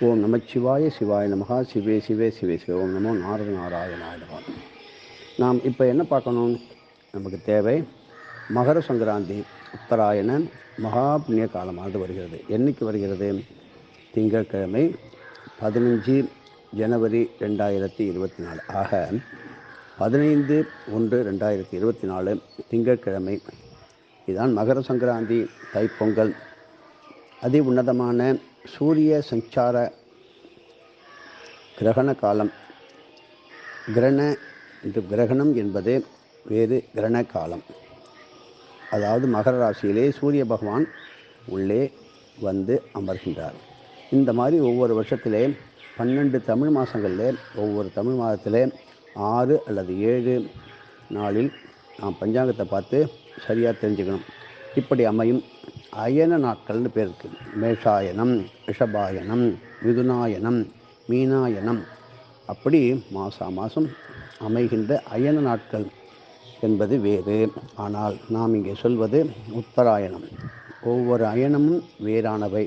ஓம் நமச்சிவாய சிவாய நமகா. சிவே சிவே சிவே சிவே. ஓம் நமோ நாரத நாராயணாய நமகா நாம் இப்போ என்ன பார்க்கணும்? நமக்கு தேவை மகர சங்கராந்தி உத்தராயண மகா புண்ணிய காலமானது வருகிறது. என்னைக்கு வருகிறது? திங்கட்கிழமை பதினஞ்சு ஜனவரி ரெண்டாயிரத்தி இருபத்தி நாலு. ஆக பதினைந்து ஒன்று ரெண்டாயிரத்தி இருபத்தி நாலு திங்கட்கிழமை. இதுதான் மகர சங்கராந்தி தைப்பொங்கல். அதி உன்னதமான சூரிய சஞ்சார கிரகண காலம். கிரண என்று கிரகணம் என்பது வேறு கிரண காலம். அதாவது மகர ராசியிலே சூரிய பகவான் உள்ளே வந்து அமர்கின்றார். இந்த மாதிரி ஒவ்வொரு வருஷத்திலே பன்னெண்டு தமிழ் மாதங்களில் ஒவ்வொரு தமிழ் மாதத்திலே ஆறு அல்லது ஏழு நாளில் நாம் பஞ்சாங்கத்தை பார்த்து சரியாக தெரிஞ்சுக்கணும். இப்படி அமையும் அயன நாட்கள்னு பேர் இருக்குது மேஷாயனம் ரிஷபாயனம் மிதுனாயனம் மீனாயனம். அப்படி மாதம் மாதம் அமைகின்ற அயன நாட்கள் என்பது வேறு. ஆனால் நாம் இங்கே சொல்வது உத்தராயணம். ஒவ்வொரு அயனமும் வேறானவை.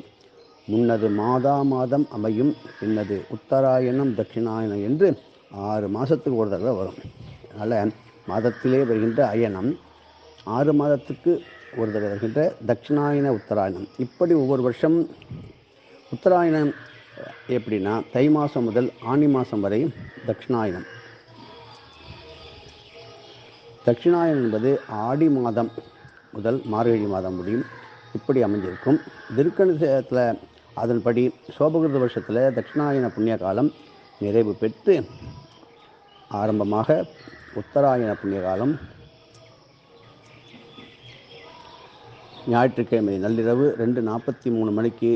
முன்னது மாதா மாதம் அமையும் பின்னது உத்தராயணம் தட்சிணாயனம் என்று ஆறு மாதத்துக்கு ஒரு தடவை வரும். அதனால் மாதத்திலே வருகின்ற அயனம் ஆறு மாதத்துக்கு ஒரு தடவை வருகின்ற தட்சிணாயன உத்தராயணம். இப்படி ஒவ்வொரு வருஷம் உத்தராயணம் எப்படின்னா தை மாதம் முதல் ஆனி மாதம் வரை தட்சிணாயனம் தட்சிணாயனம் என்பது ஆடி மாதம் முதல் மார்கழி மாதம் முடியும். இப்படி அமைஞ்சிருக்கும். திருக்கணிசத்தில் அதன்படி சோபகிருத வருஷத்தில் தட்சிணாயன புண்ணிய காலம் நிறைவு பெற்று ஆரம்பமாக உத்தராயண புண்ணிய காலம் ஞாயிற்றுக்கிழமை நள்ளிரவு ரெண்டு நாற்பத்தி மூணு மணிக்கு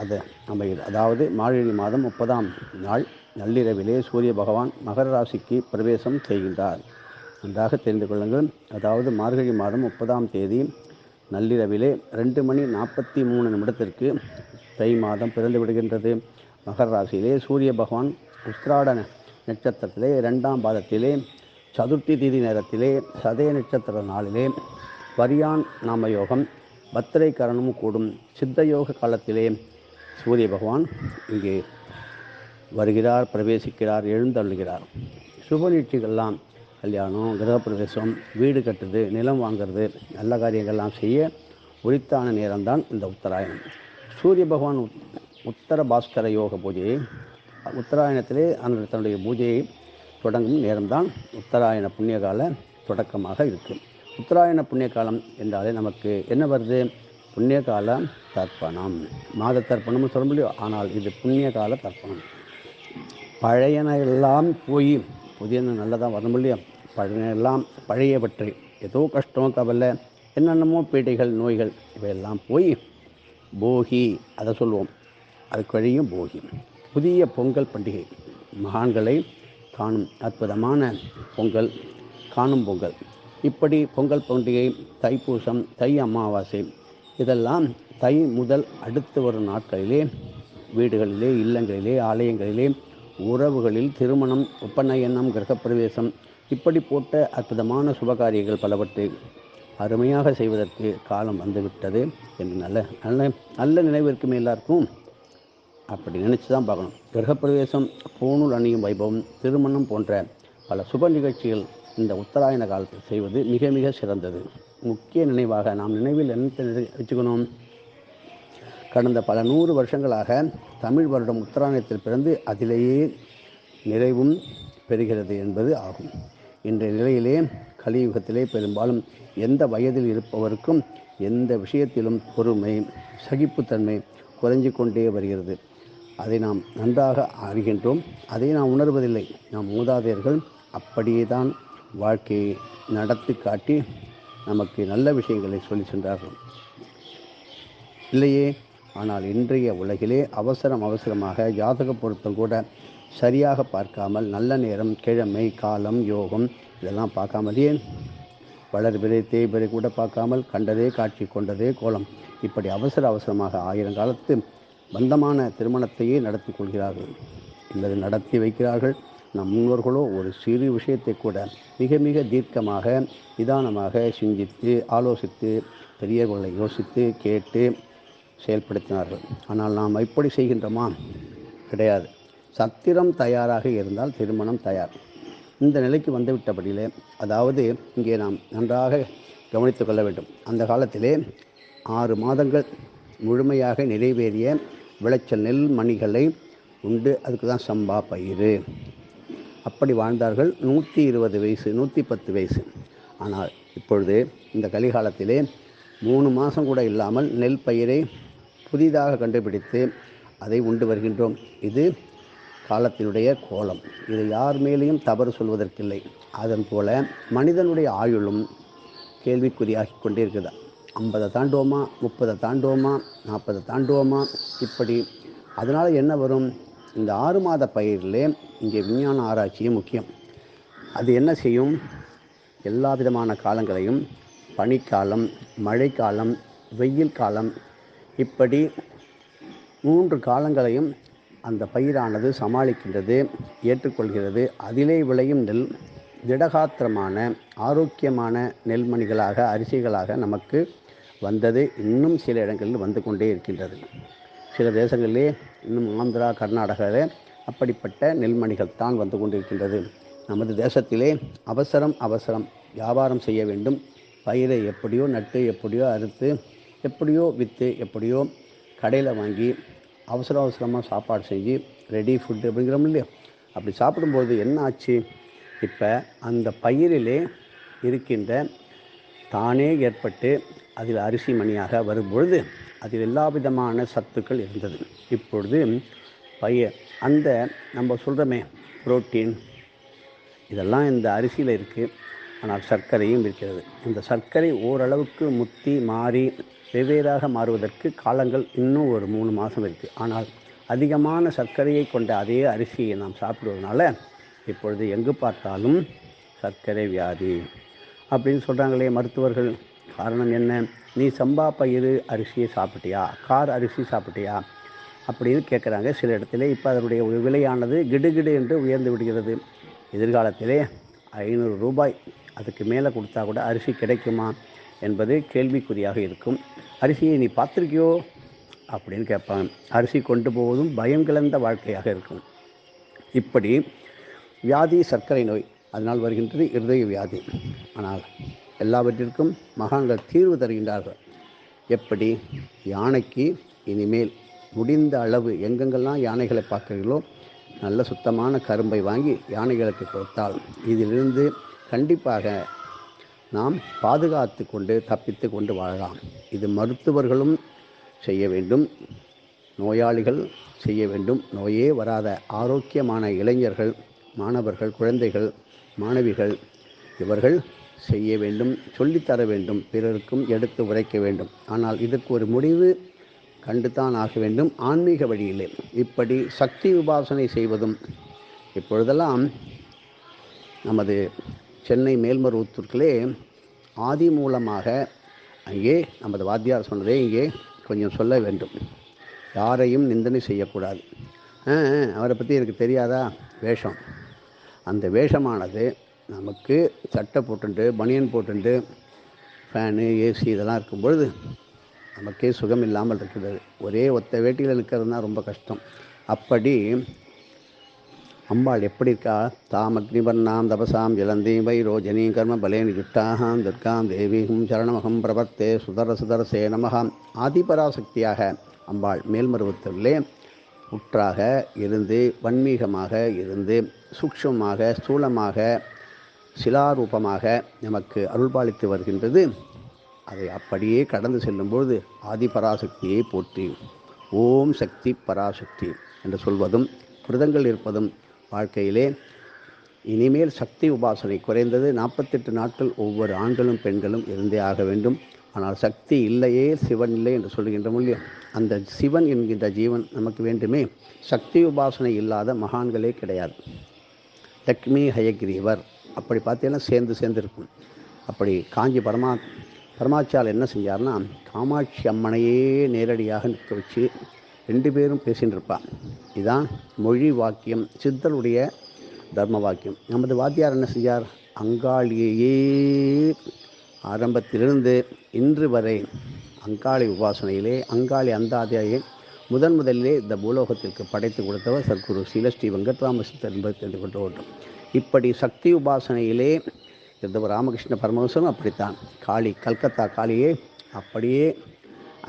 அது அமைகிறது. அதாவது மார்கழி மாதம் முப்பதாம் நாள் நள்ளிரவிலே சூரிய பகவான் மகர ராசிக்கு பிரவேசம் செய்கின்றார். நன்றாக தெரிந்து கொள்ளுங்கள். அதாவது மார்கழி மாதம் முப்பதாம் தேதி நள்ளிரவிலே ரெண்டு மணி நாற்பத்தி மூணு நிமிடத்திற்கு தை மாதம் பிறந்து விடுகின்றது. மகர ராசியிலே சூரிய பகவான் உத்ராட நட்சத்திரத்திலே இரண்டாம் பாதத்திலே சதுர்த்தி தீதி நேரத்திலே சதய நட்சத்திர நாளிலே வரியான் நாமயோகம் பத்திரை கரணமும் கூடும் சித்தயோக காலத்திலே சூரிய பகவான் இங்கே வருகிறார் பிரவேசிக்கிறார் எழுந்தள்ளுகிறார் சுப நிகழ்ச்சிகள்லாம் கல்யாணம் கிரகப்பிரவேசம் வீடு கட்டுறது நிலம் வாங்கிறது நல்ல காரியங்கள்லாம் செய்ய உரித்தான நேரம்தான் இந்த உத்தராயணம். சூரிய பகவான் உத்தர பாஸ்கர யோக பூஜையை உத்தராயணத்திலே அந்த தன்னுடைய பூஜையை தொடங்கும் நேரம்தான் உத்தராயண புண்ணியகால தொடக்கமாக இருக்கும் உத்தராயண புண்ணிய காலம் என்றாலே நமக்கு என்ன வருது? புண்ணிய கால தர்ப்பணம். மாத தர்ப்பணம்னு சொல்ல முடியும். ஆனால் இது புண்ணிய கால தர்ப்பணம். பழையன எல்லாம் போய் புதியன நல்லதாக வர முடியும் பழைய எல்லாம் பழையவற்றை ஏதோ கஷ்டம் கவலை என்னென்னமோ பீடைகள் நோய்கள் இவையெல்லாம் போய் போகி அதை சொல்லுவோம். அதுக்கு வழியும் போகி. புதிய பொங்கல் பண்டிகை. மகான்களை காணும் அற்புதமான பொங்கல் காணும் பொங்கல். இப்படி பொங்கல் பண்டிகை தைப்பூசம் தை அமாவாசை இதெல்லாம் தை முதல் அடுத்து வரும் நாட்களிலே வீடுகளிலே இல்லங்களிலே ஆலயங்களிலே உறவுகளில் திருமணம் ஒப்பநயனம் கிரகப்பிரவேசம் இப்படி போட்ட அற்புதமான சுபகாரியங்கள் பலவற்றை அருமையாக செய்வதற்கு காலம் வந்துவிட்டது என்று நல்ல நல்ல நல்ல நினைவு இருக்குமே எல்லாருக்கும் அப்படி நினச்சி தான் பார்க்கணும். கிரகப்பிரவேசம் பூணூல் அணியும் வைபவம் திருமணம் போன்ற பல சுப நிகழ்ச்சிகள் இந்த உத்தராயண காலத்தில் செய்வது மிக மிக சிறந்தது. முக்கிய நினைவாக நாம் நினைவில் என்ன வச்சுக்கணும்? கடந்த பல நூறு வருஷங்களாக தமிழ் வருடம் உத்தராயணத்தில் பிறந்து அதிலேயே நிறைவும் பெறுகிறது என்பது ஆகும். இன்றைய நிலையிலே கலியுகத்திலே பெரும்பாலும் எந்த வயதில் இருப்பவருக்கும் எந்த விஷயத்திலும் பொறுமை சகிப்புத்தன்மை குறைஞ்சு கொண்டே வருகிறது. அதை நாம் நன்றாக அறிகின்றோம். அதை நாம் உணர்வதில்லை. நாம் மூதாதையர்கள் அப்படியே தான் வாழ்க்கையை நடத்தி காட்டி நமக்கு நல்ல விஷயங்களை சொல்லி சென்றார்கள். இல்லையே ஆனால் இன்றைய உலகிலே அவசரம் அவசரமாக ஜாதக பொருத்தம் கூட சரியாக பார்க்காமல் நல்ல நேரம் கிழமை காலம் யோகம் இதெல்லாம் பார்க்காமலே வளர்பிறை தேய்பிறை கூட பார்க்காமல் கண்டதே காட்சி கொண்டதே கோலம். இப்படி அவசர அவசரமாக ஆயிரம் காலத்து பந்தமான திருமணத்தையே நடத்தி கொள்கிறார்கள். அல்லது நடத்தி வைக்கிறார்கள். நம் முன்னோர்களோ ஒரு சிறு விஷயத்தை கூட மிக மிக தீர்க்கமாக நிதானமாக சிந்தித்து ஆலோசித்து பெரியவர்களை யோசித்து கேட்டு செயல்படுத்தினார்கள். ஆனால் நாம் எப்படி செய்கின்றோமா? கிடையாது. சத்திரம் தயாராக இருந்தால் திருமணம் தயார். இந்த நிலைக்கு வந்துவிட்டபடியிலே அதாவது இங்கே நாம் நன்றாக கவனித்து கொள்ள வேண்டும். அந்த காலத்திலே ஆறு மாதங்கள் முழுமையாக நிறைவேறிய விளைச்சல் நெல் மணிகளை உண்டு. அதுக்கு தான் சம்பா பயிர் அப்படி வாழ்ந்தார்கள் நூற்றி இருபது வயசு நூற்றி பத்து வயசு. ஆனால் இப்பொழுது இந்த கலிகாலத்திலே மூணு மாதம் கூட இல்லாமல் நெல் பயிரை புதிதாக கண்டுபிடித்து அதை உண்டு வருகின்றோம். இது காலத்தினுடைய கோலம். இது யார் மேலேயும் தவறு சொல்வதற்கில்லை. அதன் போல மனிதனுடைய ஆயுளும் கேள்விக்குறியாகி கொண்டே ஐம்பதை தாண்டுவோமா முப்பதை தாண்டுவோமா நாற்பதை தாண்டுவோமா இப்படி. அதனால் என்ன வரும்? இந்த ஆறு மாத பயிரில் இங்கே விஞ்ஞான ஆராய்ச்சியும் முக்கியம். அது என்ன செய்யும்? எல்லா விதமான காலங்களையும் பனிக்காலம் மழைக்காலம் வெயில் காலம் இப்படி மூன்று காலங்களையும் அந்த பயிரானது சமாளிக்கின்றது ஏற்றுக்கொள்கிறது. அதிலே விளையும் நெல் திடகாத்திரமான ஆரோக்கியமான நெல்மணிகளாக அரிசிகளாக நமக்கு வந்தது இன்னும் சில இடங்களில் வந்து கொண்டே இருக்கின்றது. சில தேசங்களிலே இன்னும் ஆந்திரா கர்நாடகாவில் அப்படிப்பட்ட நெல்மணிகள் தான் வந்து கொண்டிருக்கின்றது. நமது தேசத்திலே அவசரம் அவசரம் வியாபாரம் செய்ய வேண்டும். பயிரை எப்படியோ நட்டு எப்படியோ அறுத்து எப்படியோ விற்று எப்படியோ கடையில் வாங்கி அவசர அவசரமாக சாப்பாடு செஞ்சு ரெடி ஃபுட்டு அப்படிங்கிறோம் இல்லையா? அப்படி சாப்பிடும்போது என்ன ஆச்சு? இப்போ அந்த பயிரிலே இருக்கின்ற தானே ஏற்பட்டு அதில் அரிசி மணியாக வரும்பொழுது அதில் எல்லா விதமான சத்துக்கள் இருந்தது. இப்பொழுது பயிர் அந்த நம்ம சொல்கிறோமே புரோட்டீன் இதெல்லாம் இந்த அரிசியில் இருக்குது ஆனால் சர்க்கரையும் இருக்கிறது. இந்த சர்க்கரை ஓரளவுக்கு முத்தி மாறி வெவ்வேறாக மாறுவதற்கு காலங்கள் இன்னும் ஒரு மூணு மாதம் இருக்குது ஆனால் அதிகமான சர்க்கரையை கொண்ட அதே அரிசியை நாம் சாப்பிடுவதனால இப்பொழுது எங்கு பார்த்தாலும் சர்க்கரை வியாதி. அப்படின்னு சொல்கிறாங்களே மருத்துவர்கள். காரணம் என்ன? நீ சம்பா பயிறு அரிசியை சாப்பிட்டியா? கார் அரிசி சாப்பிட்டியா? அப்படின்னு கேட்குறாங்க. சில இடத்துல இப்போ அதனுடைய விலையானது கிடுகிடு என்று உயர்ந்து விடுகிறது. எதிர்காலத்திலே ஐநூறு ரூபாய் அதுக்கு மேலே கொடுத்தா கூட அரிசி கிடைக்குமா என்பது கேள்விக்குறியாக இருக்கும். அரிசியை நீ பார்த்துருக்கியோ? அப்படின்னு கேட்பாங்க அரிசி கொண்டு போவதும் பயம் கலந்த வாழ்க்கையாக இருக்கும். இப்படி வியாதி சர்க்கரை நோய் அதனால் வருகின்றது இருதய வியாதி. ஆனால் எல்லாவற்றிற்கும் மகான்கள் தீர்வு தருகின்றார்கள். எப்படி? யானைக்கு இனிமேல் முடிந்த அளவு எங்கெங்கெல்லாம் யானைகளை பார்க்குறீங்களோ நல்ல சுத்தமான கரும்பை வாங்கி யானைகளுக்கு கொடுத்தால் இதிலிருந்து கண்டிப்பாக நாம் பாதுகாத்து கொண்டு தப்பித்து கொண்டு வாழலாம். இது மருத்துவர்களும் செய்ய வேண்டும். நோயாளிகள் செய்ய வேண்டும். நோயே வராத ஆரோக்கியமான இளைஞர்கள் மாணவர்கள் குழந்தைகள் மாணவிகள் இவர்கள் செய்ய வேண்டும் சொல்லித்தர வேண்டும் பிறருக்கும் எடுத்து உரைக்க வேண்டும். ஆனால் இதற்கு ஒரு முடிவு கண்டுதான் ஆக வேண்டும் ஆன்மீக வழியிலே. இப்படி சக்தி உபாசனை செய்வதும் இப்பொழுதெல்லாம் நமது சென்னை மேல்மருவத்தூர்களே ஆதி மூலமாக அங்கே நமது வாத்தியார் சொன்னதே இங்கே கொஞ்சம் சொல்ல வேண்டும். யாரையும் நிந்தனை செய்யக்கூடாது. அவரை பற்றி எனக்கு தெரியாதா? வேஷம். அந்த வேஷமானது நமக்கு சட்டை போட்டுண்டு பனியன் போட்டுண்டு ஃபேனு ஏசி இதெல்லாம் இருக்கும் பொழுது நமக்கே சுகம் இல்லாமல் இருக்கிறது ஒரே ஒத்த வேட்டியில் நிற்கிறதுனா ரொம்ப கஷ்டம். அப்படி அம்பாள் எப்படி இருக்கா? தாம் அக்னிபர்ணாம் தபசாம் ஜலந்தீம் வை ரோஜனீ கர்ம பலேனி ஜுட்டாகாம் துர்காம் தேவீகும் சரணமகம் பிரபத்தே சுதர சுதரசே நமகாம் ஆதிபராசக்தியாக அம்பாள் மேல்மருவத்திலே உற்றாக இருந்து வன்மீகமாக இருந்து சூக்ஷமாக ஸ்தூலமாக சிலாரூபமாக நமக்கு அருள்பாலித்து வருகின்றது. அதை அப்படியே கடந்து செல்லும்போது ஆதிபராசக்தியை போற்றி ஓம் சக்தி பராசக்தி என்று சொல்வதும் விரதங்கள் இருப்பதும் வாழ்க்கையிலே இனிமேல் சக்தி உபாசனை குறைந்தது நாற்பத்தெட்டு நாட்கள் ஒவ்வொரு ஆண்களும் பெண்களும் இருந்தே ஆக வேண்டும். ஆனால் சக்தி இல்லையே சிவன் இல்லை என்று சொல்கின்ற மொழியும் அந்த சிவன் என்கின்ற ஜீவன் நமக்கு வேண்டுமே. சக்தி உபாசனை இல்லாத மகான்களே கிடையாது. லக்ஷ்மி ஹயக்ரீவர் அப்படி பார்த்தீங்கன்னா சேர்ந்து சேர்ந்து இருக்கும். அப்படி காஞ்சி பரமா பரமாச்சால் என்ன செஞ்சார்னா காமாட்சி அம்மனையே நேரடியாக நிற்க வச்சு ரெண்டு பேரும் பேசின்னு இருப்பான் இதுதான் மொழி வாக்கியம் சித்தருடைய தர்ம வாக்கியம். நமது வாத்தியார் என்ன செஞ்சார்? அங்காளியையே ஆரம்பத்திலிருந்து இன்று வரை அங்காளி உபாசனையிலே அங்காளி அந்தாதியை முதன் முதலிலே இந்த பூலோகத்திற்கு படைத்து கொடுத்தவர் சர்க்குரு ஸ்ரீலஸ்ரீ வெங்கட்ராம சித்தர் என்பது தெரிந்து கொண்டு வேண்டும் இப்படி சக்தி உபாசனையிலே இருந்தவர் ராமகிருஷ்ண பரமஹம்சரும் அப்படித்தான். காளி கல்கத்தா காளியே அப்படியே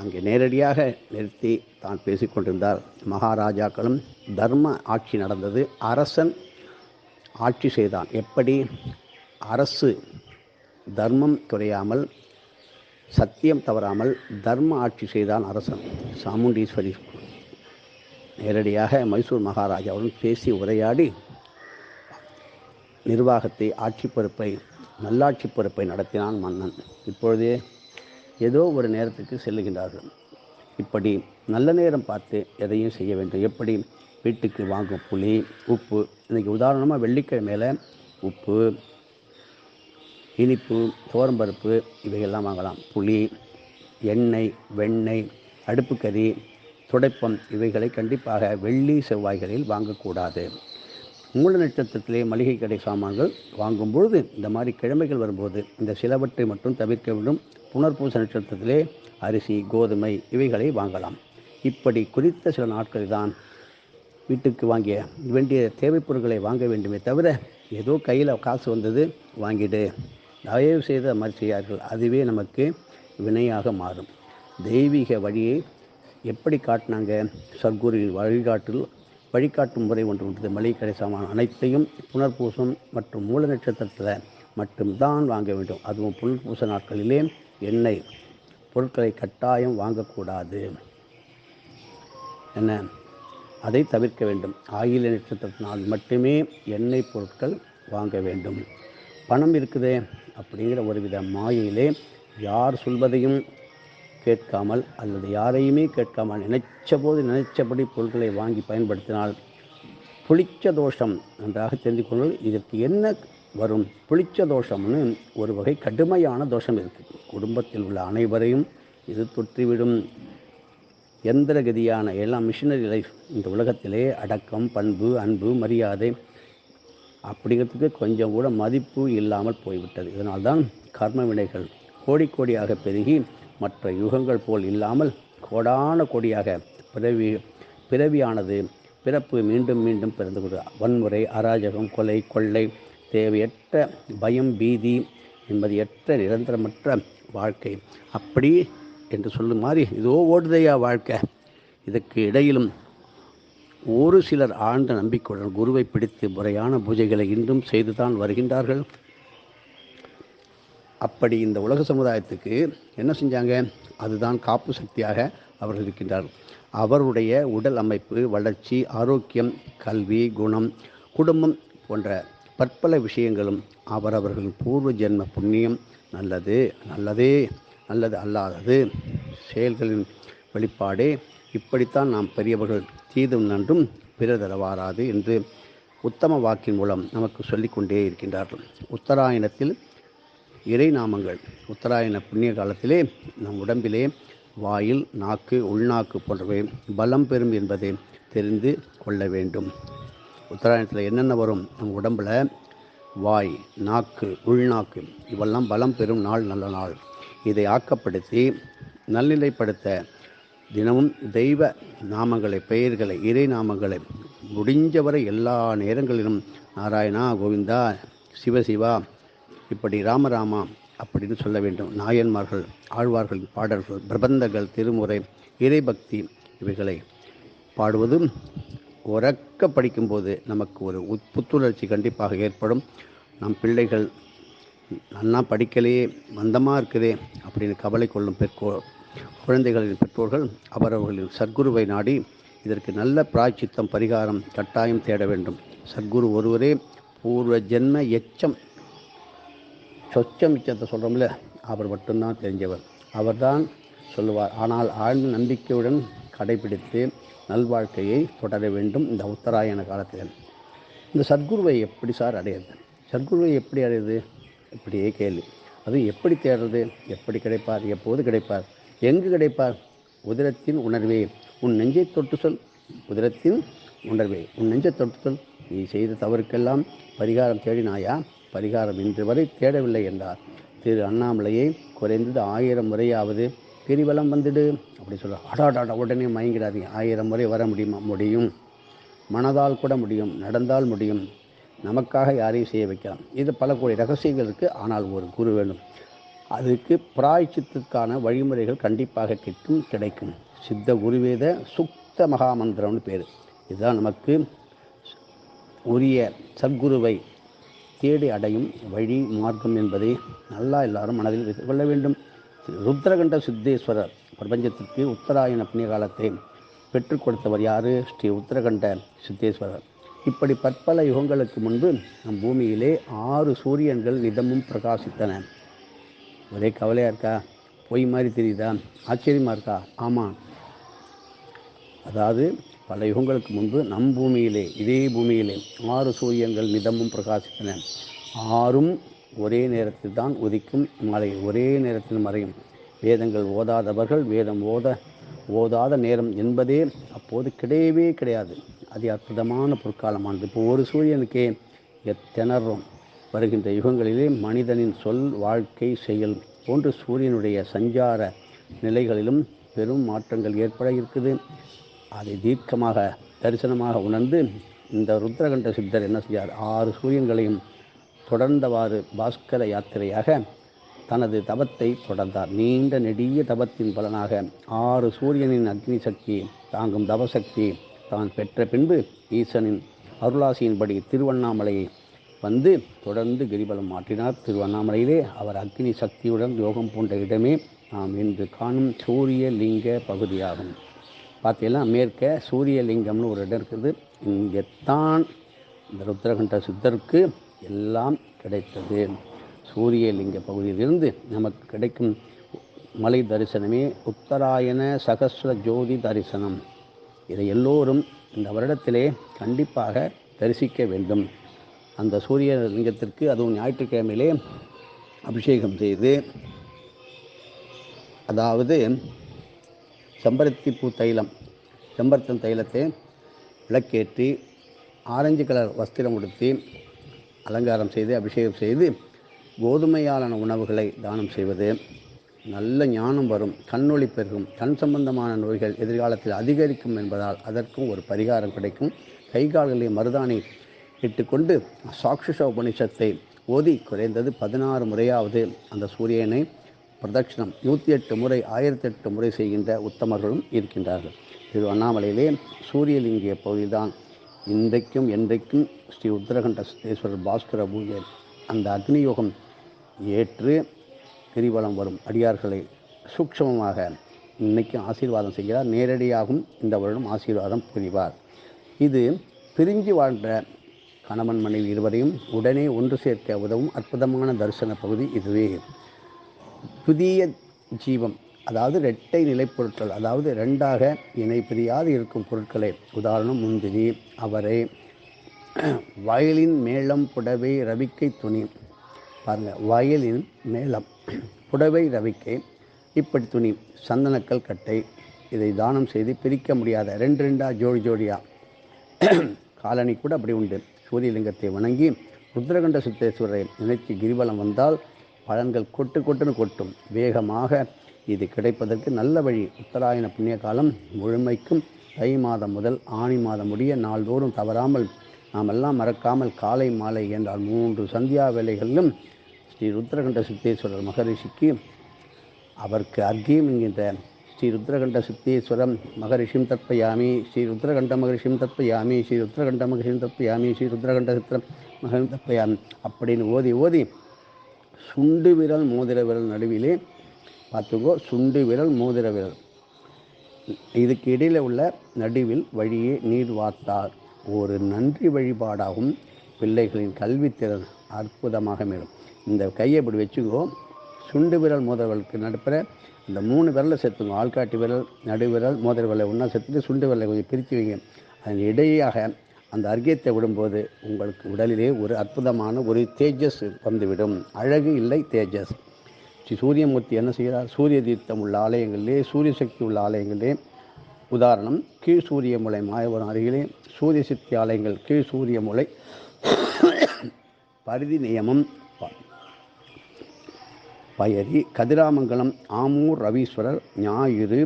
அங்கே நேரடியாக நிறுத்தி தான் பேசிக்கொண்டிருந்தார் மகாராஜாக்களும் தர்ம ஆட்சி நடந்தது. அரசன் ஆட்சி செய்தான். எப்படி? அரசு தர்மம் குறையாமல் சத்தியம் தவறாமல் தர்ம ஆட்சி செய்தான் அரசன். சாமுண்டீஸ்வரி நேரடியாக மைசூர் மகாராஜாவுடன் பேசி உரையாடி நிர்வாகத்தை ஆட்சி பொறுப்பை நல்லாட்சி பொறுப்பை நடத்தினான் மன்னன். இப்பொழுதே ஏதோ ஒரு நேரத்துக்கு செல்லுகின்றார்கள். இப்படி நல்ல நேரம் பார்த்து எதையும் செய்ய வேண்டும். எப்படி? வீட்டுக்கு வாங்கும் புளி உப்பு. இன்றைக்கி உதாரணமாக வெள்ளிக்கிழமையில் உப்பு இனிப்பு துவரம்பருப்பு இவையெல்லாம் வாங்கலாம். புளி எண்ணெய் வெண்ணெய் அடுப்புக்கறி துடைப்பம் இவைகளை கண்டிப்பாக வெள்ளி செவ்வாய்களில் வாங்கக்கூடாது. மூல நட்சத்திரத்திலே மளிகை கடை சாமான்கள் வாங்கும் பொழுது இந்த மாதிரி கிழமைகள் வரும்போது இந்த சிலவற்றை மட்டும் தவிர்க்க வேண்டும். புனர்பூச நட்சத்திரத்திலே அரிசி கோதுமை இவைகளை வாங்கலாம். இப்படி குறித்த சில நாட்களில் தான் வீட்டுக்கு வாங்கிய வேண்டிய தேவைப் பொருட்களை வாங்க வேண்டுமே தவிர ஏதோ கையில் காசு வந்தது வாங்கிடு தயவு செய்து அது மாதிரி செய்யார்கள் அதுவே நமக்கு வினையாக மாறும். தெய்வீக வழியை எப்படி காட்டினாங்க? சர்க்குருவின் வழிகாட்டில் வழிகாட்டும் முறை ஒன்று உண்டு. மளிகை கடை சாமான் அனைத்தையும் புனர்பூசம் மற்றும் மூல நட்சத்திரத்தில் மட்டும்தான் வாங்க வேண்டும். அதுவும் புனர்பூச நாட்களிலே எண்ணெய் பொருட்களை கட்டாயம் வாங்கக்கூடாது. என்ன? அதை தவிர்க்க வேண்டும். ஆயில நட்சத்திரத்தினால் மட்டுமே எண்ணெய் பொருட்கள் வாங்க வேண்டும். பணம் இருக்குதே அப்படிங்கிற ஒருவித மாயையிலே யார் சொல்வதையும் கேட்காமல் அல்லது யாரையுமே கேட்காமல் நினைச்ச போது நினைச்சபடி பொருட்களை வாங்கி பயன்படுத்தினால் புளிச்ச தோஷம் நன்றாக தெரிந்து கொள்வது இதற்கு என்ன வரும்? புளிச்ச தோஷம்னு ஒரு வகை கடுமையான தோஷம் இருக்குது குடும்பத்தில் உள்ள அனைவரையும் இது தொற்றிவிடும். எந்திரகதியான எல்லாம் மிஷினரி லைஃப் இந்த உலகத்திலே அடக்கம் பண்பு அன்பு மரியாதை அப்படிங்கிறதுக்கு கொஞ்சம் கூட மதிப்பு இல்லாமல் போய்விட்டது. இதனால்தான் கர்ம வினைகள் கோடி கோடியாக பெருகி மற்ற யுகங்கள் போல் இல்லாமல் கோடான கோடியாக பிறவி பிறவியானது பிறப்பு மீண்டும் மீண்டும் பிறந்து கொண்டு வன்முறை அராஜகம் கொலை கொள்ளை தேவையற்ற பயம் பீதி என்பதையற்ற நிரந்தரமற்ற வாழ்க்கை. அப்படி என்று சொல்லும் மாதிரி இதோ ஓடுதையா வாழ்க்கை. இதற்கு இடையிலும் ஒரு சிலர் ஆழ்ந்த நம்பிக்கையுடன் குருவை பிடித்து முறையான பூஜைகளை இன்றும் செய்துதான் வருகின்றார்கள். அப்படி இந்த உலக சமுதாயத்துக்கு என்ன செஞ்சாங்க? அதுதான் காப்பு சக்தியாக அவர்கள் இருக்கின்றார் அவருடைய உடல் அமைப்பு வளர்ச்சி ஆரோக்கியம் கல்வி குணம் குடும்பம் போன்ற பற்பல விஷயங்களும் அவரவர்களின் பூர்வ ஜென்ம புண்ணியம் நல்லது நல்லதே நல்லது அல்லாதது செயல்களின் வெளிப்பாடே. இப்படித்தான் நாம் பெரியவர்கள் தீதும் நன்றும் பிறதரவாராது என்று உத்தம வாக்கின் மூலம் நமக்கு சொல்லிக்கொண்டே இருக்கின்றார்கள். உத்தராயணத்தில் இறை நாமங்கள் உத்தராயண புண்ணிய காலத்திலே நம் உடம்பிலே வாயில் நாக்கு உள்நாக்கு போன்றவை பலம் பெறும் என்பதை தெரிந்து கொள்ள வேண்டும். உத்தராயணத்தில் என்னென்ன வரும்? நம் உடம்பில் வாய் நாக்கு உள்நாக்கு இவெல்லாம் பலம் பெறும் நாள் நல்ல நாள். இதை ஆக்கப்படுத்தி நல்நிலைப்படுத்த தினமும் தெய்வ நாமங்களை பெயர்களை இறை நாமங்களை முடிஞ்சவரை எல்லா நேரங்களிலும் நாராயணா கோவிந்தா சிவசிவா இப்படி ராமராமா அப்படின்னு சொல்ல வேண்டும். நாயன்மார்கள் ஆழ்வார்கள் பாடல்கள் பிரபந்தங்கள் திருமுறை இறைபக்தி இவைகளை பாடுவதும் உறக்க படிக்கும்போது நமக்கு ஒரு உத் புத்துணர்ச்சி கண்டிப்பாக ஏற்படும். நம் பிள்ளைகள் நன்னா படிக்கலையே மந்தமாக இருக்குதே அப்படின்னு கவலை கொள்ளும் பெற்றோர் குழந்தைகளின் பெற்றோர்கள் அவரவர்களின் சத்குருவை நாடி இதற்கு நல்ல பிராய்ச்சித்தம் பரிகாரம் கட்டாயம் தேட வேண்டும். சத்குரு ஒருவரே பூர்வ ஜென்ம எச்சம் சொச்சம் மிச்சத்தை சொல்கிறோம்ல அவர் மட்டும்தான் தெரிஞ்சவர். அவர்தான் சொல்லுவார் ஆனால் ஆழ்ந்த நம்பிக்கையுடன் கடைபிடித்து நல்வாழ்க்கையை தொடர வேண்டும் இந்த உத்தராயண காலத்தில். இந்த சத்குருவை எப்படி சார் அடையிறது? சத்குருவை எப்படி அடையுது இப்படியே கேள்வி. அது எப்படி தேடுறது? எப்படி கிடைப்பார்? எப்போது கிடைப்பார்? எங்கு கிடைப்பார்? உதிரத்தின் உணர்வே. உன் நெஞ்சை தொட்டு சொல். உதிரத்தின் உணர்வே. உன் நெஞ்சை தொட்டு சொல். நீ செய்த தவறுக்கெல்லாம் பரிகாரம் தேடினாயா? பரிகாரம் இன்று வரை தேடவில்லை என்றார். திரு அண்ணாமலையை குறைந்தது ஆயிரம் முறையாவது கிரிவலம் வந்துடு. அப்படி சொல்ல அடாடாடா உடனே மயங்கிடாதீங்க ஆயிரம் முறை வர முடியுமா? முடியும். மனதால் கூட முடியும். நடந்தால் முடியும். நமக்காக யாரையும் செய்ய வைக்கலாம். இது பல கோடி ரகசியங்கள் இருக்குது ஆனால் ஒரு குரு வேண்டும் அதுக்கு பிராய்ச்சித்துக்கான வழிமுறைகள் கண்டிப்பாக கிடைக்கும் கிடைக்கும். சித்த குருவேத சுத்த மகாமந்திரம்னு பேர். இதுதான் நமக்கு உரிய சத்குருவை தேடி அடையும் வழி மார்க்கம் என்பதை நல்லா எல்லாரும் மனதில் வைத்துக் கொள்ள வேண்டும். ருத்ரகண்ட சித்தேஸ்வரர் பிரபஞ்சத்திற்கு உத்தராயண புண்ணிய காலத்தை பெற்றுக் கொடுத்தவர் யார்? ஸ்ரீ உத்தரகண்ட சித்தேஸ்வரர். இப்படி பற்பல யுகங்களுக்கு முன்பு நம் பூமியிலே ஆறு சூரியன்கள் நிதமும் பிரகாசித்தன. ஒரே கவலையாக இருக்கா? பொய் மாதிரி தெரியுதா? ஆச்சரியமாக இருக்கா? ஆமாம். அதாவது பல யுகங்களுக்கு முன்பு நம் பூமியிலே இதே பூமியிலே ஆறு சூரியங்கள் நிதமும் பிரகாசித்தன. ஆறும் ஒரே நேரத்தில் தான் உதிக்கும் மலை ஒரே நேரத்தில் மறையும். வேதங்கள் ஓதாதவர்கள் வேதம் ஓத ஓதாத நேரம் என்பதே அப்போது கிடையவே கிடையாது. அது அற்புதமான பொற்காலமானது. இப்போ ஒரு சூரியனுக்கே எத்திணறும் வருகின்ற யுகங்களிலே மனிதனின் சொல் வாழ்க்கை செயல் போன்று சூரியனுடைய சஞ்சார நிலைகளிலும் பெரும் மாற்றங்கள் ஏற்பட இருக்குது. அதை தீர்க்கமாக தரிசனமாக உணர்ந்து இந்த ருத்ரகண்ட சித்தர் என்ன செய்யார் ஆறு சூரியன்களையும் தொடர்ந்தவாறு பாஸ்கர யாத்திரையாக தனது தபத்தை தொடர்ந்தார். நீண்ட நெடிய தபத்தின் பலனாக ஆறு சூரியனின் அக்னி சக்தி தாங்கும் தவசக்தி தான் பெற்ற பின்பு ஈசனின் அருளாசியின்படி திருவண்ணாமலையை வந்து தொடர்ந்து கிரிபலம் மாற்றினார். திருவண்ணாமலையிலே அவர் அக்னி சக்தியுடன் யோகம் பூண்ட இடமே நாம் இன்று காணும் சூரிய லிங்க பகுதியாகும். பார்த்தீங்கன்னா மேற்க சூரியலிங்கம்னு ஒரு இடம் இருக்குது. இங்கே தான் இந்த ருத்ரகண்ட சித்தருக்கு எல்லாம் கிடைத்தது. சூரியலிங்க பகுதியிலிருந்து நமக்கு கிடைக்கும் மலை தரிசனமே உத்தராயண சகஸ்ர ஜோதி தரிசனம். இதை எல்லோரும் இந்த வருடத்திலே கண்டிப்பாக தரிசிக்க வேண்டும். அந்த சூரிய லிங்கத்திற்கு அதுவும் ஞாயிற்றுக்கிழமையிலே அபிஷேகம் செய்து அதாவது செம்பருத்தி பூ தைலம் செம்பருத்தம் தைலத்தை விளக்கேற்றி ஆரஞ்சு கலர் வஸ்திரம் உடுத்தி அலங்காரம் செய்து அபிஷேகம் செய்து கோதுமையாலான உணவுகளை தானம் செய்வது. நல்ல ஞானம் வரும் கண்ணொளி பெருகும். கண் சம்பந்தமான நோய்கள் எதிர்காலத்தில் அதிகரிக்கும் என்பதால் அதற்கும் ஒரு பரிகாரம் கிடைக்கும். கை கால்களை மருதாணி இட்டுக்கொண்டு சாக்ஷுஷ உபனிஷத்தை ஓதி குறைந்தது பதினாறு முறையாவது அந்த சூரியனை பிரதட்சிணம். நூற்றி எட்டு முறை ஆயிரத்தி எட்டு முறை செய்கின்ற உத்தமர்களும் இருக்கின்றார்கள். திரு அண்ணாமலையிலே சூரியலிங்கிய பகுதிதான். இன்றைக்கும் என்றைக்கும் ஸ்ரீ உத்தரகண்ட பாஸ்கர பூஜை அந்த அக்னி யோகம் ஏற்று கிரிவலம் வரும். அடியார்களை சூக்ஷமமாக இன்னைக்கும் ஆசீர்வாதம் செய்கிறார். நேரடியாகவும் இந்த வருடம் ஆசீர்வாதம் புரிவார். இது பிரிஞ்சு வாழ்ந்த கணவன் மனைவி இருவரையும் உடனே ஒன்று சேர்க்க உதவும் அற்புதமான தரிசன பகுதி இதுவே. புதிய ஜீவம் அதாவது இரட்டை நிலைப்பொருட்கள் அதாவது ரெண்டாக இணை பிரியாது இருக்கும் பொருட்களை. உதாரணம் முந்திரி அவரை வயலின் மேளம் புடவை ரவிக்கை துணி. பாருங்கள் வயலின் மேளம் புடவை ரவிக்கை இப்படி துணி சந்தனக்கல் கட்டை இதை தானம் செய்து பிரிக்க முடியாத ரெண்டு ரெண்டா ஜோடி ஜோடியா. காலனி கூட அப்படி உண்டு. சூரியலிங்கத்தை வணங்கி ருத்ரகண்ட சுத்தேஸ்வரரை நினைத்து கிரிவலம் வந்தால் பலன்கள் கொட்டு கொட்டுன்னு கொட்டும். வேகமாக இது கிடைப்பதற்கு நல்ல வழி. உத்தராயண புண்ணிய காலம் முழுமைக்கும் தை மாதம் முதல் ஆணி மாதம் முடிய நாள்தோறும் தவறாமல் நாம் எல்லாம் மறக்காமல் காலை மாலை என்றால் மூன்று சந்தியா வேலைகளிலும் ஸ்ரீ ருத்ரகண்ட சித்தேஸ்வரர் மகரிஷிக்கு அவருக்கு அர்க்கியம் என்கின்ற ஸ்ரீ ருத்ரகண்ட சித்தேஸ்வரம் மகரிஷிம் தத்பயாமி ஸ்ரீ ருத்ரகண்ட மகரிஷிம் தத்பயாமி ஸ்ரீ ருத்ரகண்ட மகரிஷிம் தத்பயாமி ஸ்ரீ ருத்ரகண்ட சித்திரம் மகரிஷிம் தத்பயாமி அப்படின்னு ஓதி ஓதி சுண்டு விரல் மோதிர விரல் நடுவிலே பார்த்துக்கோ சுண்டு விரல் மோதிர விரல். இதுக்கு இடையில் உள்ள நடுவில் வழியே நீர் வார்த்தார் ஒரு நன்றி வழிபாடாகும் பிள்ளைகளின் கல்வித்திறன் அற்புதமாக மேலும். இந்த கையை இப்படி வச்சுக்கோ சுண்டு விரல் மோதிரவர்களுக்கு நடுப்புற இந்த மூணு விரலை சேர்த்துங்க ஆள்காட்டி விரல் நடுவிரல் மோதிர விரலை ஒன்றா சேர்த்துட்டு சுண்டு விரலை கொஞ்சம் பிரித்து வைங்க. அதன் இடையாக அந்த அர்க்கியத்தை விடும்போது உங்களுக்கு உடலிலே ஒரு அற்புதமான ஒரு தேஜஸ் வந்துவிடும். அழகு இல்லை தேஜஸ். ஸ்ரீ சூரியமூர்த்தி என்ன செய்கிறார்? சூரிய தீர்த்தம் உள்ள ஆலயங்களிலே சூரிய சக்தி உள்ள ஆலயங்களிலே. உதாரணம் கீழ் சூரியமுலை மாயவரம் அருகிலே சூரிய சக்தி ஆலயங்கள் கீழ் சூரியமுலை பரிதி நியமம். பயரி கதிராமங்கலம் ஆமூர் ரவீஸ்வரர் ஞாயிறு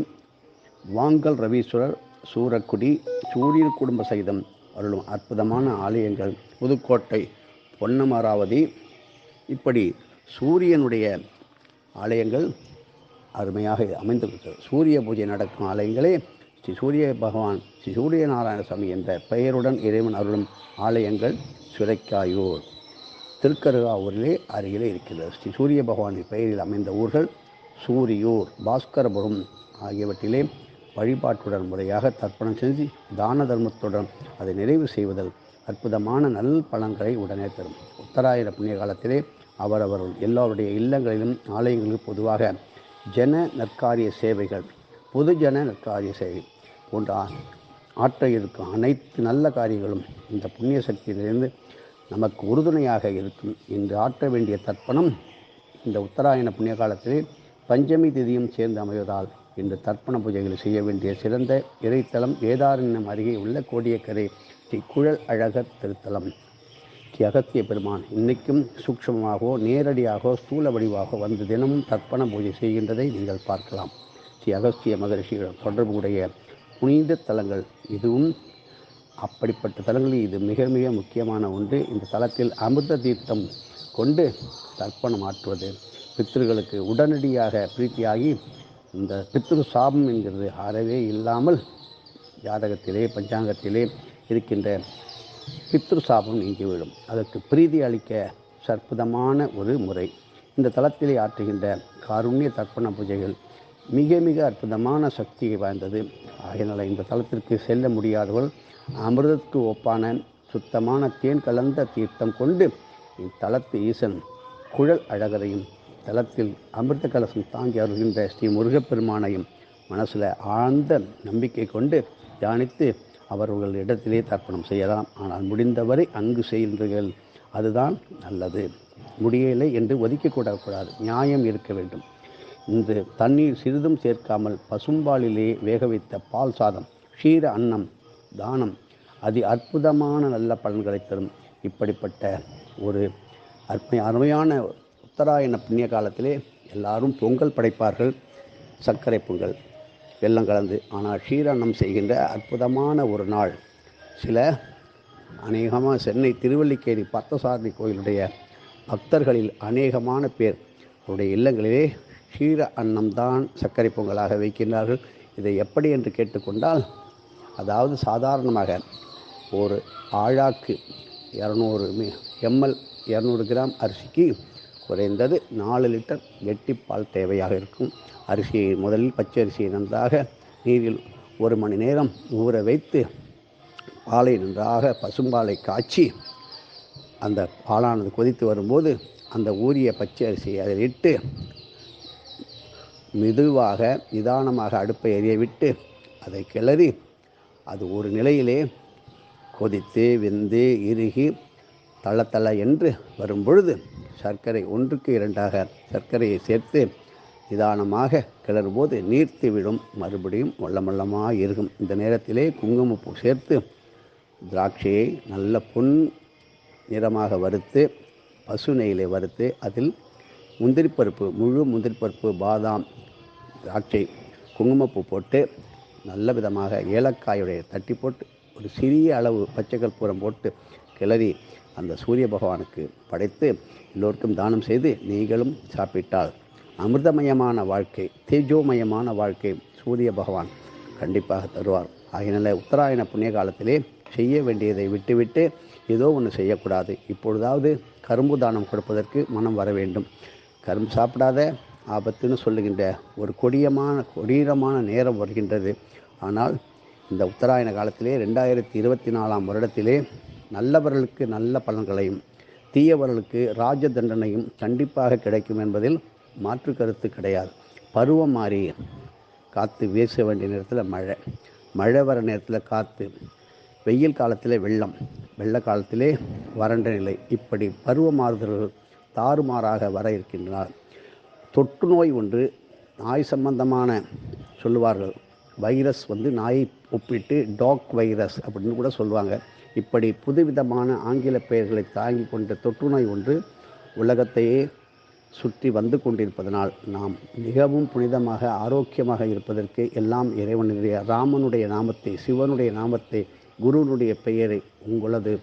வாங்கல் ரவீஸ்வரர் சூரக்குடி சூரியன் குடும்ப சகிதம் அருளும் அற்புதமான ஆலயங்கள். புதுக்கோட்டை பொன்னமராவதி. இப்படி சூரியனுடைய ஆலயங்கள் அருமையாக அமைந்து சூரிய பூஜை நடக்கும் ஆலயங்களே ஸ்ரீ சூரிய பகவான் ஸ்ரீ சூரிய நாராயணசாமி என்ற பெயருடன் இறைவன் அருளும் ஆலயங்கள் சுரைக்காயூர். திருக்கருகாவூரிலே அருகிலே இருக்கிறது. ஸ்ரீ சூரிய பகவானின் பெயரில் அமைந்த ஊர்கள் சூரியூர் பாஸ்கரபுரம் ஆகியவற்றிலே வழிபாட்டுடன் முறையாக தர்ப்பணம் செஞ்சு தான தர்மத்துடன் அதை நிறைவு செய்வதில் அற்புதமான நல் பலன்களை உடனே தரும். உத்தராயண புண்ணிய காலத்திலே அவரவர்கள் எல்லோருடைய இல்லங்களிலும் ஆலயங்களிலும் பொதுவாக ஜன நற்காரிய சேவைகள் பொதுஜன நற்காரிய சேவை போன்ற ஆற்ற இருக்கும் அனைத்து நல்ல காரியங்களும் இந்த புண்ணிய சக்தியிலிருந்து நமக்கு உறுதுணையாக இருக்கும் என்று ஆற்ற வேண்டிய தர்ப்பணம் இந்த உத்தராயண புண்ணிய காலத்திலே பஞ்சமி திதியும் சேர்ந்து அமைவதால் இந்த தர்ப்பண பூஜைகளை செய்ய வேண்டிய சிறந்த இறைத்தலம் வேதாரண்யம் அருகே உள்ள கோடியக்கரை ஸ்ரீ குழல் அழகர் திருத்தலம். ஸ்ரீ அகத்திய பெருமான் இன்னைக்கும் சூக்ஷமாகவோ நேரடியாகவோ ஸ்தூல வடிவாக வந்து தினமும் தர்ப்பண பூஜை செய்கின்றதை நீங்கள் பார்க்கலாம். ஸ்ரீ அகஸ்திய மகரிஷிகள் தொடர்புடைய புனித தலங்கள் இதுவும். அப்படிப்பட்ட தலங்களில் இது மிக மிக முக்கியமான ஒன்று. இந்த தலத்தில் அமிர்த தீர்த்தம் கொண்டு தர்ப்பணம் ஆற்றுவது. பித்திருக்களுக்கு உடனடியாக பிரீத்தியாகி இந்த பித்ரு சாபம் என்கிறது அறவே இல்லாமல் ஜாதகத்திலே பஞ்சாங்கத்திலே இருக்கின்ற பித்ரு சாபம் நீங்கிவிடும் அதற்கு பிரீதி அளிக்க சற்புதமான ஒரு முறை. இந்த தளத்திலே ஆற்றுகின்ற காருண்ய தர்ப்பண பூஜைகள் மிக மிக அற்புதமான சக்தி வாய்ந்தது. ஆகையினால் இந்த தளத்திற்கு செல்ல முடியாதவர்கள் அமிர்தத்துக்கு ஒப்பான சுத்தமான தேன் கலந்த தீர்த்தம் கொண்டு இத்தலத்து ஈசன் குழல் அழகரையும் தலத்தில் அமிர்த கலசம் தாங்கி அருகின்ற ஸ்ரீ முருகப்பெருமானையும் மனசில் ஆழ்ந்த நம்பிக்கை கொண்டு தியானித்து அவர்கள் இடத்திலே தர்ப்பணம் செய்யலாம். ஆனால் முடிந்தவரை அங்கு செய்கின்றீர்கள். அதுதான் நல்லது. முடியலை என்று ஒதுக்கிக்கூடக்கூடாது. நியாயம் இருக்க வேண்டும். இந்த தண்ணீர் சிறிதும் சேர்க்காமல் பசும்பாலிலே வேக வைத்த பால் சாதம் க்ஷீர அன்னம் தானம் அதி அற்புதமான நல்ல பலன்களை தரும். இப்படிப்பட்ட ஒரு அற்ப அருமையான உத்தராயண புண்ணிய காலத்திலே எல்லாரும் பொங்கல் படைப்பார்கள் சர்க்கரை பொங்கல் வெள்ளம் கலந்து. ஆனால் க்ஷீரன்னம் செய்கின்ற அற்புதமான ஒரு நாள். சில அநேகமாக சென்னை திருவல்லிக்கேணி பத்தசாரணி கோயிலுடைய பக்தர்களில் அநேகமான பேர் அவருடைய இல்லங்களிலே ஷீர அன்னம்தான் சர்க்கரை பொங்கலாக வைக்கின்றார்கள். இதை எப்படி என்று கேட்டுக்கொண்டால் அதாவது சாதாரணமாக ஒரு ஆழாக்கு இரநூறு எம்எல் இரநூறு கிராம் அரிசிக்கு குறைந்தது நாலு லிட்டர் வெட்டிப்பால் தேவையாக இருக்கும். அரிசியை முதலில் பச்சை அரிசியை நன்றாக நீரில் ஒரு மணி நேரம் ஊற வைத்து பாலை நன்றாக பசும்பாலை காய்ச்சி அந்த பாலானது கொதித்து வரும்போது அந்த ஊறிய பச்சை அரிசியை அதில் இட்டு மெதுவாக நிதானமாக அடுப்பை எரிய விட்டு அதை கிளறி அது ஒரு நிலையிலே கொதித்து வெந்து இறுகி தளத்தள என்று வரும்பொழுது சர்க்கரை ஒன்றுக்கு இரண்டாக சர்க்கரையை சேர்த்து நிதானமாக கிளறும்போது நீர்த்து விடும் மறுபடியும் மொல்லமொல்லமாக இருக்கும். இந்த நேரத்திலே குங்குமப்பூ சேர்த்து திராட்சையை நல்ல பொன் நிறமாக வறுத்து பசு நெய்யிலே வறுத்து அதில் முந்திரிப்பருப்பு முழு முந்திரிப்பருப்பு பாதாம் திராட்சை குங்குமப்பூ போட்டு நல்ல விதமாக ஏலக்காயுடைய தட்டி போட்டு ஒரு சிறிய அளவு பச்சை கற்பூரம் போட்டு கிளறி அந்த சூரிய பகவானுக்கு படைத்து எல்லோருக்கும் தானம் செய்து நீங்களும் சாப்பிட்டால் அமிர்தமயமான வாழ்க்கை தேஜோமயமான வாழ்க்கை சூரிய பகவான் கண்டிப்பாக தருவார். ஆகினால உத்தராயண புண்ணிய காலத்திலே செய்ய வேண்டியதை விட்டுவிட்டு ஏதோ ஒன்று செய்யக்கூடாது. இப்பொழுதாவது கரும்பு தானம் கொடுப்பதற்கு மனம் வர வேண்டும். கரும்பு சாப்பிடாத ஆபத்துன்னு சொல்லுகின்ற ஒரு கொடியமான கொடீரமான நேரம் வருகின்றது. ஆனால் இந்த உத்தராயண காலத்திலே ரெண்டாயிரத்தி இருபத்தி நாலாம் வருடத்திலே நல்லவர்களுக்கு நல்ல பலன்களையும் தீயவர்களுக்கு ராஜ தண்டனையும் கண்டிப்பாக கிடைக்கும் என்பதில் மாற்று கருத்து கிடையாது. பருவம் மாறி காற்று வீச வேண்டிய நேரத்தில் மழை. மழை வர நேரத்தில் காற்று வெயில் காலத்தில் வெள்ளம் வெள்ள காலத்திலே வறண்ட நிலை. இப்படி பருவ மாறுதல்கள் தாறுமாறாக வர இருக்கின்றனர் தொற்று நோய் ஒன்று நாய் சம்பந்தமான சொல்லுவார்கள். வைரஸ் வந்து நாயை ஒப்பிட்டு டாக் வைரஸ் அப்படின்னு கூட சொல்லுவாங்க. இப்படி புதுவிதமான ஆங்கில பெயர்களை தாங்கி கொண்ட தொற்று நோய் ஒன்று உலகத்தையே சுற்றி வந்து கொண்டிருப்பதனால் நாம் மிகவும் புனிதமாக ஆரோக்கியமாக இருப்பதற்கு எல்லாம் இறைவனுடைய ராமனுடைய நாமத்தை சிவனுடைய நாமத்தை குருனுடைய பெயரை உங்களது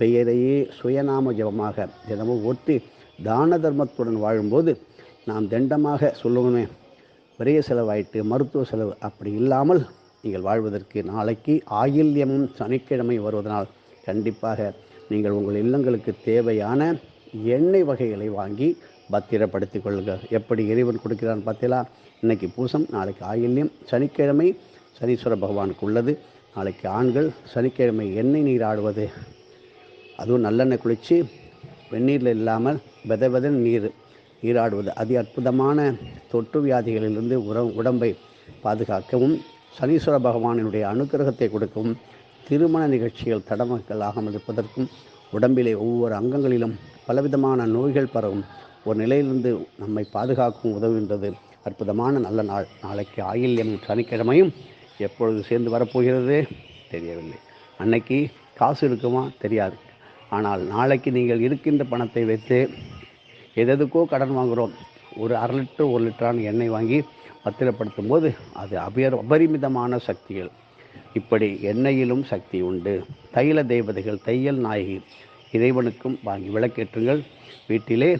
பெயரையே சுயநாம ஜபமாக தினமும் ஒட்டி தான தர்மத்துடன் வாழும்போது நாம் தண்டமாக சொல்லுவோமே பெரிய செலவாயிட்டு மருத்துவ செலவு அப்படி இல்லாமல் நீங்கள் வாழ்வதற்கு நாளைக்கு ஆயில்யமும் சனிக்கிழமை வருவதனால் கண்டிப்பாக நீங்கள் உங்கள் இல்லங்களுக்கு தேவையான எண்ணெய் வகைகளை வாங்கி பத்திரப்படுத்திக் கொள்ளுங்கள் எப்படி இறைவன் கொடுக்கிறான் பார்த்தீங்களா? இன்னைக்கு பூசம் நாளைக்கு ஆயில்யம் சனிக்கிழமை சனீஸ்வர பகவானுக்கு உள்ளது. நாளைக்கு ஆண்கள் சனிக்கிழமை எண்ணெய் நீராடுவது அதுவும் நல்லெண்ணெய் குளித்து வெந்நீரில் இல்லாமல் வித வெதன் நீர் நீராடுவது. அதி அற்புதமான தொற்று வியாதிகளிலிருந்து உர உடம்பை பாதுகாக்கவும் சனீஸ்வர பகவானினுடைய அனுக்கிரகத்தை கொடுக்கவும் திருமண நிகழ்ச்சிகள் தடமக்கள் ஆகாமல் இருப்பதற்கும் உடம்பிலே ஒவ்வொரு அங்கங்களிலும் பலவிதமான நோய்கள் பரவும் ஒரு நிலையிலிருந்து நம்மை பாதுகாக்கும் உதவுகின்றது. அற்புதமான நல்ல நாள். நாளைக்கு ஆயில்யம் சனிக்கிழமையும் எப்பொழுது சேர்ந்து வரப்போகிறது தெரியவில்லை. அன்னைக்கு காசு இருக்குமா? தெரியாது. ஆனால் நாளைக்கு நீங்கள் இருக்கின்ற பணத்தை வைத்து எதெதுக்கோ கடன் வாங்குகிறோம் ஒரு அரை லிட்டர் ஒரு லிட்டரான எண்ணெய் வாங்கி பத்திரப்படுத்தும் போது அது அபயர் அபரிமிதமான சக்திகள். இப்படி எண்ணெயிலும் சக்தி உண்டு. தைல தேவதைகள் தையல் நாயகி இறைவனுக்கும் வாங்கி விளக்கேற்றுங்கள். வீட்டிலே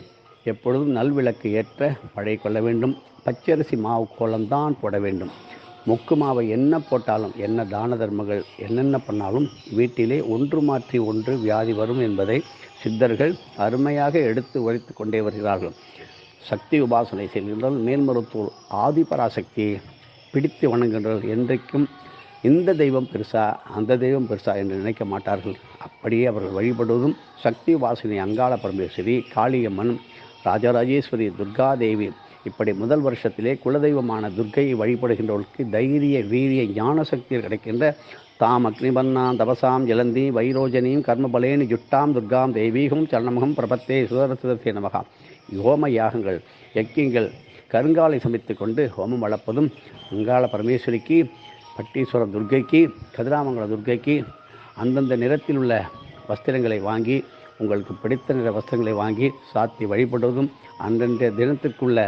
எப்பொழுதும் நல்விளக்கு ஏற்ற பழைய கொள்ள வேண்டும். பச்சரிசி மாவு கோலம்தான் போட வேண்டும். முக்கு மாவை என்ன போட்டாலும் என்ன தான தர்மங்கள் என்னென்ன பண்ணாலும் வீட்டிலே ஒன்று மாற்றி ஒன்று வியாதி வரும் என்பதை சித்தர்கள் அருமையாக எடுத்து உரைத்து கொண்டே வருகிறார்கள். சக்தி உபாசனை செய்கின்றால் மேல்மருத்துவர் ஆதிபராசக்தியை பிடித்து வணங்குகின்றனர் என்றைக்கும் இந்த தெய்வம் பெருசா அந்த தெய்வம் பெருசா என்று நினைக்க மாட்டார்கள். அப்படியே அவர்கள் வழிபடுவதும் சக்தி உபாசனை அங்காள பரமேஸ்வரி காளியம்மன் ராஜராஜேஸ்வரி துர்காதேவி இப்படி முதல் வருஷத்திலே குலதெய்வமான துர்க்கையை வழிபடுகின்றவர்களுக்கு தைரிய வீரிய ஞான சக்தியில் கிடைக்கின்ற தாம் அக்னிபன்னாம் தபசாம் ஜலந்தி வைரோஜனியும் கர்மபலேனி ஜுட்டாம் துர்காம் தெய்வீகம் சரணமகம் பிரபத்தே சுதரசுதத்தே நமகா. ஹோம யாகங்கள் யக்கியங்கள் கருங்காலை சமைத்து கொண்டு ஹோமம் வளர்ப்பதும் அங்காள பரமேஸ்வரிக்கு பட்டீஸ்வரம் துர்க்கைக்கு கதிராமங்கல துர்க்கைக்கு அந்தந்த நிறத்தில் உள்ள வஸ்திரங்களை வாங்கி உங்களுக்கு பிடித்த நிற வஸ்திரங்களை வாங்கி சாத்தி வழிபடுவதும் அந்தந்த தினத்திற்குள்ள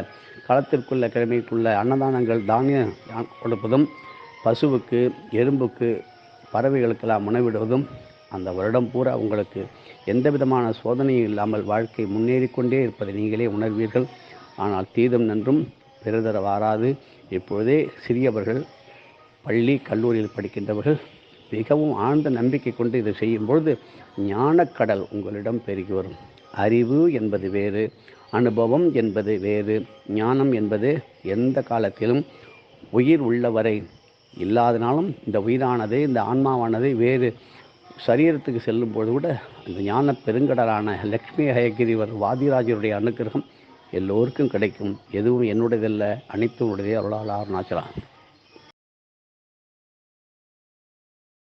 களத்திற்குள்ள கிழமைக்குள்ள அன்னதானங்கள் தானியம் கொடுப்பதும் பசுவுக்கு எறும்புக்கு பறவைகளுக்கெல்லாம் உணவிடுவதும் அந்த வருடம் பூரா உங்களுக்கு எந்த விதமான சோதனையும் இல்லாமல் வாழ்க்கை முன்னேறிக்கொண்டே இருப்பதை நீங்களே உணர்வீர்கள். ஆனால் தீதம் நன்றும் பெருதர வாராது. இப்பொழுதே சிறியவர்கள் பள்ளி கல்லூரியில் படிக்கின்றவர்கள் மிகவும் ஆழ்ந்த நம்பிக்கை கொண்டு இதை செய்யும் பொழுது ஞானக்கடல் உங்களிடம் பெருகி வரும். அறிவு என்பது வேறு அனுபவம் என்பது வேறு ஞானம் என்பது எந்த காலத்திலும் உயிர் உள்ளவரை இல்லாதனாலும் இந்த உயிரானது இந்த ஆன்மாவானது வேறு சரீரத்துக்கு செல்லும் பொழுது கூட அந்த ஞான பெருங்கடலான லக்ஷ்மி ஹயகிரிவர் வாதிராஜருடைய அனுக்கிரகம் எல்லோருக்கும் கிடைக்கும். எதுவும் என்னுடையதல்ல அனைத்து உடையதே அருளாளர் அருணாச்சலம்